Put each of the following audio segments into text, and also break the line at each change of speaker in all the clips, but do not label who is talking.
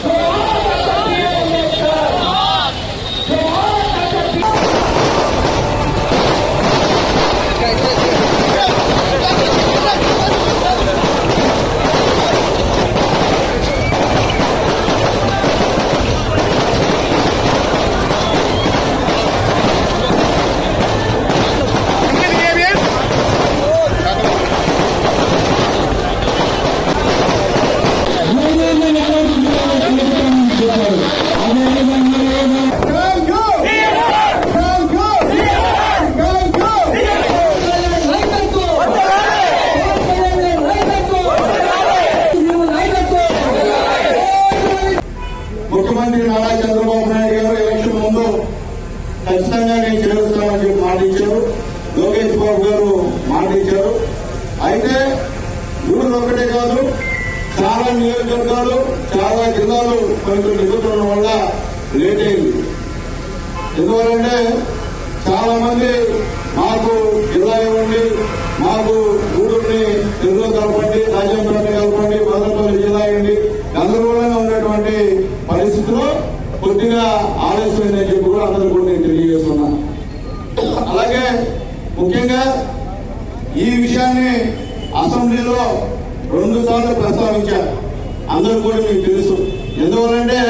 Thank you. ముఖ్యమంత్రి నారా చంద్రబాబు నాయుడు గారు election ముందు ఖచ్చితంగా నేను చేరుస్తామని చెప్పి మాట ఇచ్చారు లోకేష్ బాబు గారు మాట ఇచ్చారు అయితే ఊరు ఒకటే కాదు చాలా నియోజకవర్గాలు చాలా జిల్లాలు కొంచెం నిధుతుండడం వల్ల లేట్ అయింది. ఎందువల్లంటే చాలా మంది మాకు జిల్లా ఇవ్వండి మాకు ఊరుని తెలుగు కొద్దిగా ఆలస్యమైందని చెప్పి కూడా అందరూ కూడా నేను తెలియజేస్తున్నా. అలాగే ముఖ్యంగా ఈ విషయాన్ని అసెంబ్లీలో రెండు సార్లు ప్రస్తావించారు. అందరూ కూడా మీకు తెలుసు. ఎందువల్లంటే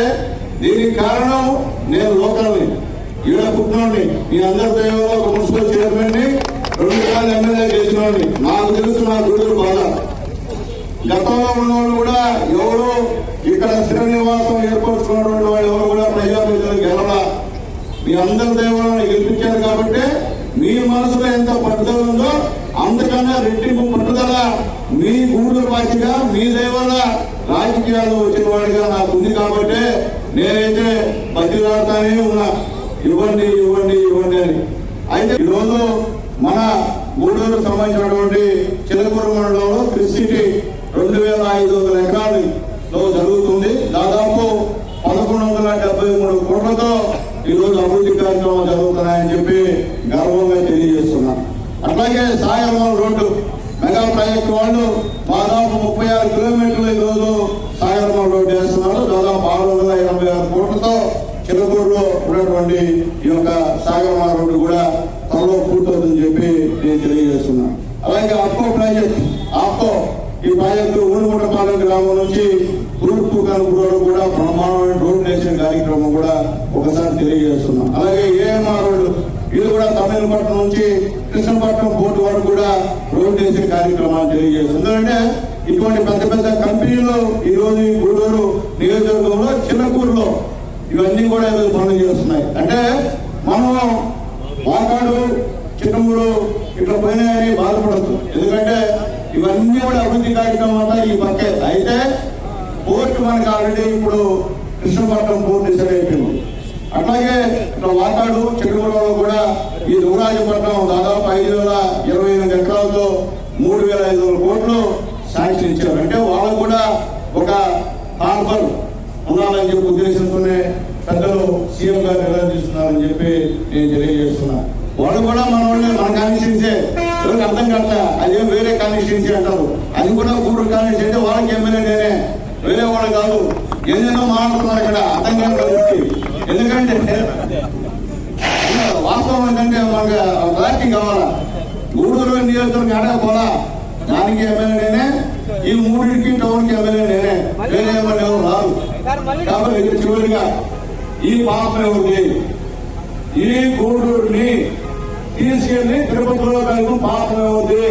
దీనికి కారణం నేను లోకల్ని. ఈడ పుట్టినోడిని మీ అందరి దైవంలో ఒక మున్సిపల్ చైర్మన్ని రెండు సార్లు ఎమ్మెల్యే చేసినోడిని నాకు తెలుసు నా గుడులు బాధ గతంలో ఉన్నవాళ్ళు కూడా ఎవరు ఇక్కడ స్థిర నివాసం ఏర్పరచుకున్నటువంటి వాళ్ళు ఎవరు కూడా ప్రజాప్రతినిధులు గెలవా మీ అందరి దైవాలను గెలిపించారు కాబట్టి మీ మనసులో ఎంత పట్టుదల ఉందో అంతకన్నా రెట్టింపు పట్టుదల మీ గూడు భాషగా మీ దైవాల రాజకీయాలు వచ్చిన వాడిగా నాకు ఉంది కాబట్టి నేనైతే బతిలాడుతానే ఉన్నా. ఇవ్వండి ఇవ్వండి ఇవ్వండి అని. అయితే ఈరోజు మన గూడూరు సంబంధించినటువంటి చిలకూరు మండలంలో క్రిస్టిటీ వేల ఐదు వందల ఎకరాలలో జరుగుతుంది. దాదాపు పదకొండు వందల డెబ్బై మూడు కోట్లతో ఈరోజు అభివృద్ధి కార్యక్రమాలు జరుగుతున్నాయని చెప్పి గర్వంగా తెలియజేస్తున్నాను అట్లాగే సాగరమల్ రోడ్డు మెగా ప్రాజెక్ట్ వాళ్ళు దాదాపు ముప్పై ఆరు కిలోమీటర్లు ఈ రోజు రోడ్డు వేస్తున్నారు. దాదాపు ఆరు వందల ఎనభై ఆరు కోట్లతో చిలకూరులో ఉన్నటువంటి ఈ యొక్క సాగరమల్ రోడ్డు కూడా త్వరలో పూర్తవుతుందని చెప్పి నేను తెలియజేస్తున్నాను. అలాగే అప్పో ప్రాజెక్ట్ ఆపో ఈ ప్రాజెక్టు ఊరుముట్టపాలెం గ్రామం నుంచి తూర్పు కనుపు రోడ్డు కూడా బ్రహ్మాండమైన రోడ్ నేషన్ కార్యక్రమం కూడా ఒకసారి తెలియజేస్తున్నాం. అలాగే ఏఎంఆర్ రోడ్డు ఇది కూడా తమిళపట్నం నుంచి కృష్ణపట్నం పోర్టు వరకు కూడా రోడ్ నేషన్ కార్యక్రమాన్ని తెలియజేస్తుంది ఎందుకంటే ఇటువంటి పెద్ద పెద్ద కంపెనీలు ఈ రోజు ఈ గూడూరు నియోజకవర్గంలో చిన్నకూరులో ఇవన్నీ కూడా ఈరోజు పనులు చేస్తున్నాయి. అంటే మనం వాకాడు చిన్నూరు ఇట్లా పోయినాయని బాధపడదు ఎందుకంటే ఇవన్నీ కూడా అభివృద్ధి కార్యక్రమం అంతా ఈ పక్కే అయితే పోర్టు మనకి ఆల్రెడీ ఇప్పుడు కృష్ణపట్నం పోర్టు డిసైడ్ అయిపోయింది. అట్లాగే ఇక్కడ వాకాడు చిన్నమూడులో కూడా ఈ దువరాజపట్నం దాదాపు ఐదు వేల ఇరవై ఎనిమిది ఎకరాలతో మూడు వేల ఐదు వందల కోట్లు శాంక్షన్ ఇచ్చారు. అంటే వాళ్ళకు కూడా ఒక హార్బర్ ఉండాలని చెప్పి ఉద్దేశంతోనే పెద్దలు సీఎం గారు నిర్ణయం చెప్పి నేను తెలియజేస్తున్నా. వాళ్ళు కూడా మన వాళ్ళే మన కాన్స్టిట్యూన్సే ఎవరికి అర్థం కావట్లే? అదేం కాన్స్టిట్యూన్సీ అంటారు. అది కూడా గూడూరు కాన్స్టిట్యూన్సీ అంటే వాళ్ళకి ఎమ్మెల్యే నేనే. వేరే వాళ్ళు కాదు. ఏదైనా మాట్లాడుతున్నారు ఇక్కడ. అర్థం కాదు ఎందుకంటే వాస్తవం ఏంటంటే మనకు రాజకీయం కావాలా? గూడూరు నియోజకవర్గం అడగపోలా దానికి ఎమ్మెల్యే నేనే. ఈ మూడింటికి టౌన్కి ఎమ్మెల్యే నేనే. వేరే ఎమ్మెల్యే ఎవరు రాదు కాబట్టి చివరిగా ఈ పాపం ఎవరిది ఈ గూడూరుని తీసుకెళ్ళి తిరుపతిలో కలిగిన పాపం ఎవరిది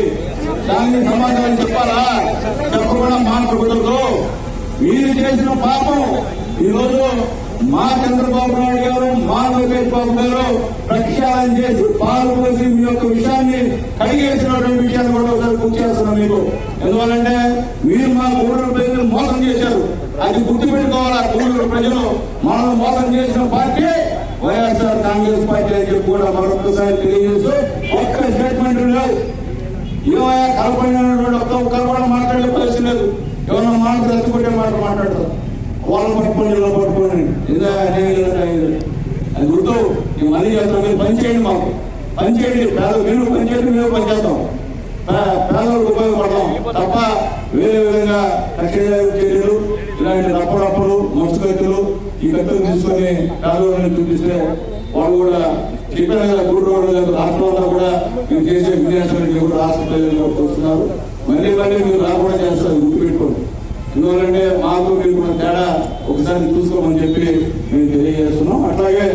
దానికి సమాధానం చెప్పాలా? చెప్పకుండా మాట్లాడకూడదు మీరు చేసిన పాపం. ఈరోజు మా చంద్రబాబు నాయుడు గారు మా లోకేష్ బాబు గారు ప్రక్షాళన చేసి పాల్పోసి మీ యొక్క విషయాన్ని కడిగేసినటువంటి విషయాన్ని కూడా ఒకసారి గుర్తు చేస్తున్నాం మీకు. ఎందువల్లంటే మీరు మా గూడూరు ప్రజలు మోసం చేశారు. అది గుర్తుపెట్టుకోవాలా? గూడూరు ప్రజలు మనల్ని మోసం చేసిన పార్టీ వైఎస్ఆర్ కాంగ్రెస్ పార్టీ అని చెప్పి కూడా మరొకసారి తెలియజేస్తూ ఒక్క స్టేట్మెంట్ లేవు. ఏమయ్యా కలపడినటువంటి ఒక్క ఒక్కరు కూడా మాట్లాడే పరిస్థితి లేదు. ఎవరైనా మాట రెచ్చగొట్టే మాట మాట్లాడతారు. వాళ్ళని పట్టుకోండి ఇలా పట్టుకోండి ఇదా అది గుర్తు ఈ మళ్ళీ చేస్తాం మీరు పని చేయండి మాకు. పని చేయండి పేద మీరు పని చేయండి మేము పని చేస్తాం. పేదలకు ఉపయోగపడతాం. తప్ప వేరే విధంగా రక్షణ చర్యలు ఇలాంటి రప్పరప్పులు మస్తు ఈ కత్తులు తీసుకొని పేదలను చూపిస్తే వాళ్ళు కూడా చెప్పారు కదా గూడు రోడ్డు కూడా మీరు చేసే విద్యార్థులకి కూడా రాష్ట్ర ప్రజలు వస్తున్నారు? మళ్ళీ మళ్ళీ మీరు రాకుండా చేస్తారు గుర్తుపెట్టుకోండి. ఎందువల్లంటే మాకు మీకు తేడా ఒకసారి చూసుకోమని చెప్పి మేము తెలియజేస్తున్నాం. అట్లాగే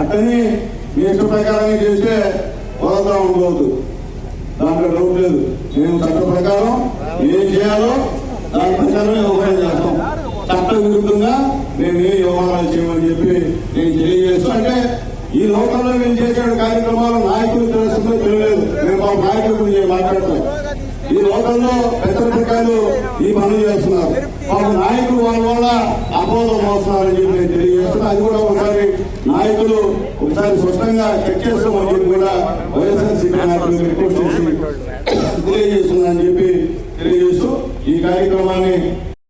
అట్లనే మీ ఇష్ట ప్రకారం చేస్తే వదలతా ఉండవద్దు దాంట్లో డౌట్ లేదు. మేము చట్ట ప్రకారం ఏం చేయాలో దాని ప్రకారం ఈ లోకంలో మేము చేసే కార్యక్రమాలు నాయకులు తెలుస్తుందో తెలియలేదు. మేము మా నాయకుల గురించి మాట్లాడతాం. ఈ లోకంలో పెద్దపరికాయలు ఈ పనులు చేస్తున్నారు. వాళ్ళ నాయకులు వాళ్ళ వల్ల అపోదం మోస్తున్నారని చెప్పి నేను తెలియజేస్తున్నా. అది కూడా ఒకసారి నాయకులు ఒకసారి స్పష్టంగా చెక్ చేస్తామని చెప్పి కూడా వైఎస్ఆర్సీపీ నాయకులు రిపోర్ట్ చేసి తెలియజేస్తున్నారని చెప్పి తెలియజేస్తూ ఈ కార్యక్రమాన్ని